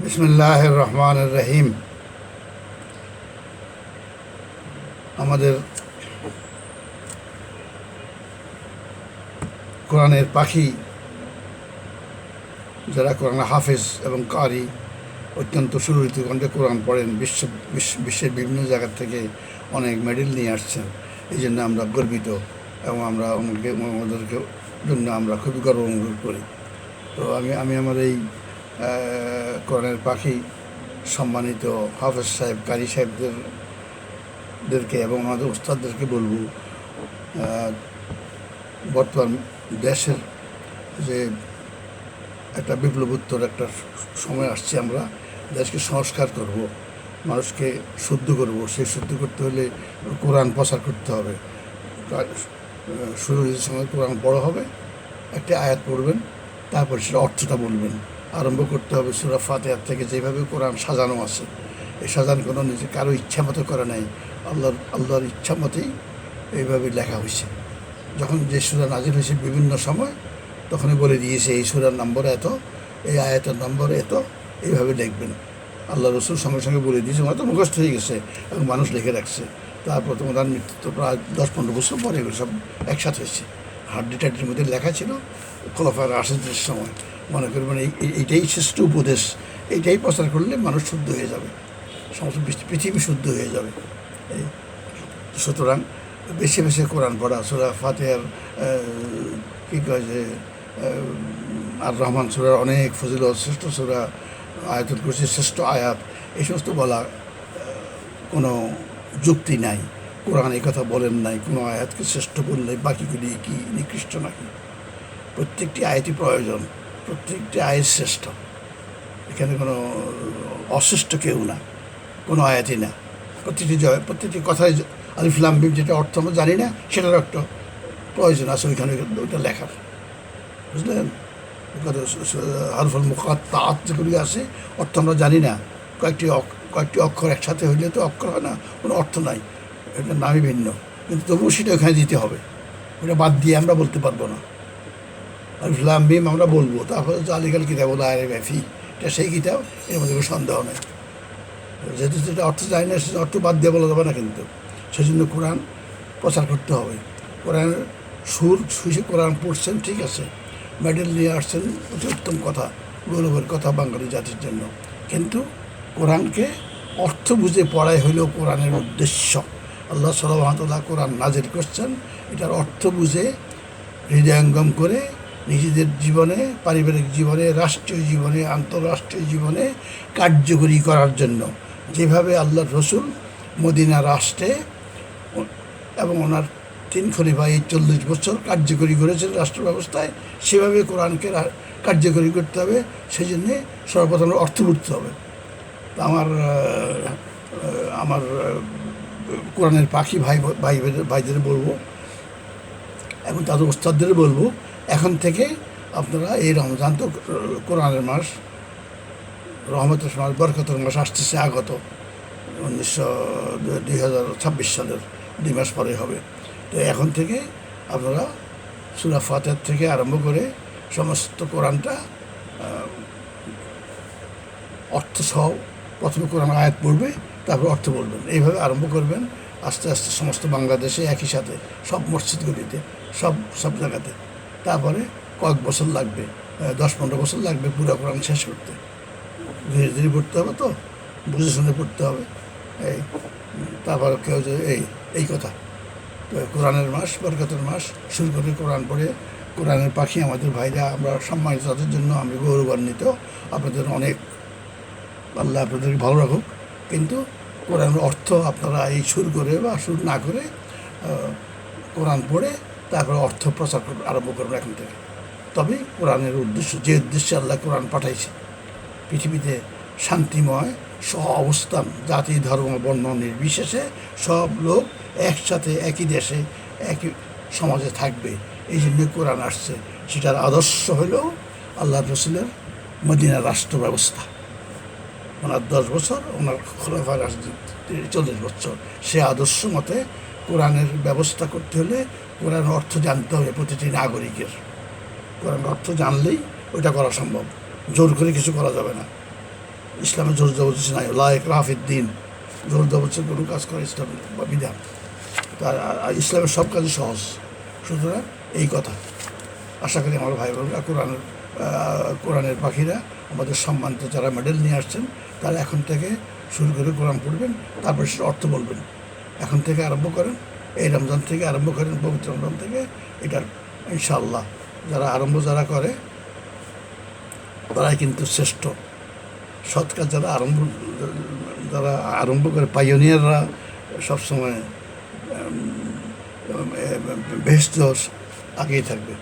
বিসমুল্লাহ রহমান রহিম আমাদের কোরআনের পাখি, যারা কোরআন হাফেজ এবং কারি, অত্যন্ত সুরহিত কণ্ঠে কোরআন পড়েন, বিশ্ব, বিশ্ব- বিশ্বের বিভিন্ন জায়গা থেকে অনেক মেডেল নিয়ে আসছেন। এই জন্য আমরা গর্বিত এবং আমরা ওনাদেরকে জন্য আমরা খুবই গর্ব অনুভব করি। তো আমি আমি আমার এই কোরআনের পাখি সম্মানিত হাফেজ সাহেব, কারি সাহেবদের, দেরকে এবং আমাদের উস্তাদদেরকে বলব বর্তমান দেশের যে একটা বিপ্লবোত্তর একটা সময় আসছে আমরা, দেশকে সংস্কার করব, মানুষকে শুদ্ধ করব, সেই শুদ্ধ করতে হলে কোরআন প্রচার করতে হবে। শুরুর সময় কোরআন বড় হবে, একটা আয়াত পড়বেন, তারপর সেটা অর্থটা বলবেন। আরম্ভ করতে হবে সুরা ফাতেহার থেকে যেভাবে কোরআন সাজানো আছে। এই সাজানো কোনো নিজে কারও ইচ্ছা মতো করে নাই। আল্লাহর আল্লাহর ইচ্ছা মতেই এইভাবে লেখা হয়েছে। যখন যে সুরা নাজির হয়েছে বিভিন্ন সময়, তখনই বলে দিয়েছে, এই সুরার নম্বর এত, এই আয়াতের নম্বর এত, এইভাবে লিখবেন। আল্লাহ রসুল সঙ্গে সঙ্গে বলে দিয়েছে ওরা তো মুখস্থ হয়ে গেছে এবং মানুষ লিখে রাখছে। তারপর তো ওনার মৃত্যু তো প্রায় দশ পনেরো বছর পরে এগুলো সব একসাথে হয়েছে। হাড্ডি টাড্ডির মধ্যে লেখা ছিল, খোলাফার আসাদের সময়। মনে করবেন এই- এইটাই শ্রেষ্ঠ উপদেশ। এইটাই প্রচার করলে মানুষ শুদ্ধ হয়ে যাবে। সমস্ত পৃথিবী শুদ্ধ হয়ে যাবে। এই সুতরাং বেশি বেশি কোরআন পড়া, সুরা ফাতেহার কী কয় যে আর রহমান সুরার অনেক ফজিল শ্রেষ্ঠ সুরা আয়তন করছে, শ্রেষ্ঠ আয়াত, এই সমস্ত বলা কোনো যুক্তি নাই। কোরআন এই কথা বলেন নাই, কোনো আয়াতকে শ্রেষ্ঠ বললে বাকিগুলি কি, নিকৃষ্ট নাকি? প্রত্যেকটি আয়াতই প্রয়োজন। প্রত্যেকটি আয়ের শ্রেষ্ঠ। এখানে কোনো অশ্রেষ্ঠ কেউ না, কোনো আয়াতই না। প্রতিটি জয়, প্রতিটি কথায় আলিফলাম বিম যেটা অর্থ আমরা জানি না, সেটার একটা প্রয়োজন আছে ওইখানে ওইটা লেখার। বুঝলেন? হারফল মুখাত তাঁত যেগুলি আছে, অর্থ আমরা জানি না। কয়েকটি কয়েকটি অক্ষর একসাথে হইলে তো অক্ষর হয় না, কোনো অর্থ নাই। এটা নামই ভিন্ন। কিন্তু তবুও সেটা ওখানে দিতে হবে। ওটা বাদ দিয়ে আমরা বলতে পারব না। বিম আমরা বলব। তারপরে আলিকাল কিতাব আরে ব্যাফি এটা সেই কিতাব, এর মধ্যে কোনো সন্দেহ নেই। যেহেতু যেটা অর্থ যায় না, সেটা অর্থ বাদ দিয়ে বলা যাবে না কিন্তু। সেই জন্য কোরআন প্রচার করতে হবে। কোরআনের সুর সুশে কোরআন পড়ছেন, ঠিক আছে। মেডেল নিয়ে আসছেন, অতি উত্তম কথা, গৌরবের কথা বাঙালি জাতির জন্য। কিন্তু কোরআনকে অর্থ বুঝে পড়াই হইলেও কোরআনের উদ্দেশ্য। আল্লাহ সাল্লাহ কোরআন নাজির করছেন, এটার অর্থ বুঝে হৃদয়ঙ্গম করে নিজেদের জীবনে, পারিবারিক জীবনে, রাষ্ট্রীয় জীবনে, আন্তঃরাষ্ট্রীয় জীবনে কার্যকরী করার জন্য। যেভাবে আল্লাহ রসুল মদিনা রাষ্ট্রে এবং ওনার তিন খলিফা এই চল্লিশ বছর কার্যকরী করেছেন রাষ্ট্র ব্যবস্থায় সেভাবে কোরআনকে কার্যকরী করতে হবে সেই জন্যে সর্বপ্রথম অর্থ করতে হবে। আমার আমার কোরআনের পাখি ভাই ভাই ভাইদের বলব এবং তাদের ওস্তাদদের বলব এখন থেকে আপনারা এই রমজান তো কোরআনের মাস, রহমতের মাস, বরকতের মাস আসতেছে আগত, উনিশশো দুই হাজার ছাব্বিশ সালের দুই মাস পরে হবে। তো এখন থেকে আপনারা সুরা ফাতের থেকে আরম্ভ করে সমস্ত কোরআনটা অর্থ সহ প্রথমে কোরআন আয়াত পড়বে, তারপর অর্থ বলবেন। এইভাবে আরম্ভ করবেন, আস্তে আস্তে সমস্ত বাংলাদেশে একই সাথে, সব মসজিদগুলিতে, সব সব জায়গাতে। তারপরে কয়েক বছর লাগবে দশ পনেরো বছর লাগবে পুরো কোরআন শেষ করতে। ধীরে ধীরে পড়তে হবে তো, বুঝে শুনে পড়তে হবে, এই, তারপর কেউ যে, এই এই কথা। কোরআনের মাস, বরকতের মাস, শুরু করে কোরআন পড়ে, কোরআনের পাখি আমাদের ভাইরা, আমরা সম্মানিত, তাদের জন্য আমি গৌরবান্বিত। আপনাদের অনেক, আল্লাহ আপনাদেরকে ভালো রাখুক। কিন্তু কোরআনের অর্থ আপনারা এই সুর করে বা সুর না করে কোরআন পড়ে তারপরে অর্থ প্রচার করবে, আরম্ভ করবেন এখন থেকে। তবে কোরআনের উদ্দেশ্য, যে উদ্দেশ্যে আল্লাহ কোরআন পাঠাইছে, পৃথিবীতে শান্তিময় সহ অবস্থান জাতি, ধর্ম, বর্ণ নির্বিশেষে সব লোক একসাথে একই দেশে, একই সমাজে থাকবে। এই জন্য কোরআন আসছে। সেটার আদর্শ হলো আল্লাহ রসুলের মদিনা রাষ্ট্র ব্যবস্থা। ওনার দশ বছর, ওনার খোলাফা রাজনীতি চল্লিশ বছর। সে আদর্শ মতে কোরআনের ব্যবস্থা করতে হলে কোরআন অর্থ জানতে হবে প্রতিটি নাগরিকের। কোরআন অর্থ জানলেই ওইটা করা সম্ভব। জোর করে কিছু করা যাবে না। ইসলামে জোর জবরদস্তি নাই। লায়ক রাফিদ্দিন জোর জবরদস্তির কোনো কাজ করে ইসলাম বা বিধান। তার ইসলামের সব কাজই সহজ। সুতরাং এই কথা। আশা করি আমার ভাই বোনরা কোরআনের কোরআনের পাখিরা, আমাদের সম্মানিত যারা মেডেল নিয়ে আসছেন, তারা এখন থেকে শুরু করে কোরআন পড়বেন, তারপর সেটা অর্থ বলবেন। এখন থেকে আরম্ভ করেন। এই রমজান থেকে আরম্ভ করেন পবিত্র রমজান থেকে এটা ইনশাআল্লাহ যারা আরম্ভ যারা করে, তারাই কিন্তু শ্রেষ্ঠ। সৎ কাজ যারা আরম্ভ যারা আরম্ভ করে পাইওনিয়াররা সবসময় বেস্ট আগেই থাকবে।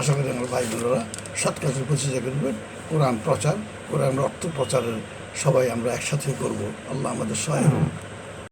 আশা করি আমার ভাই বোনেরা সৎ কাজের প্রচেষ্টা করবেন। কোরআন প্রচার, কোরআন অর্থ প্রচারের সবাই আমরা একসাথে করব। আল্লাহ আমাদের সহায়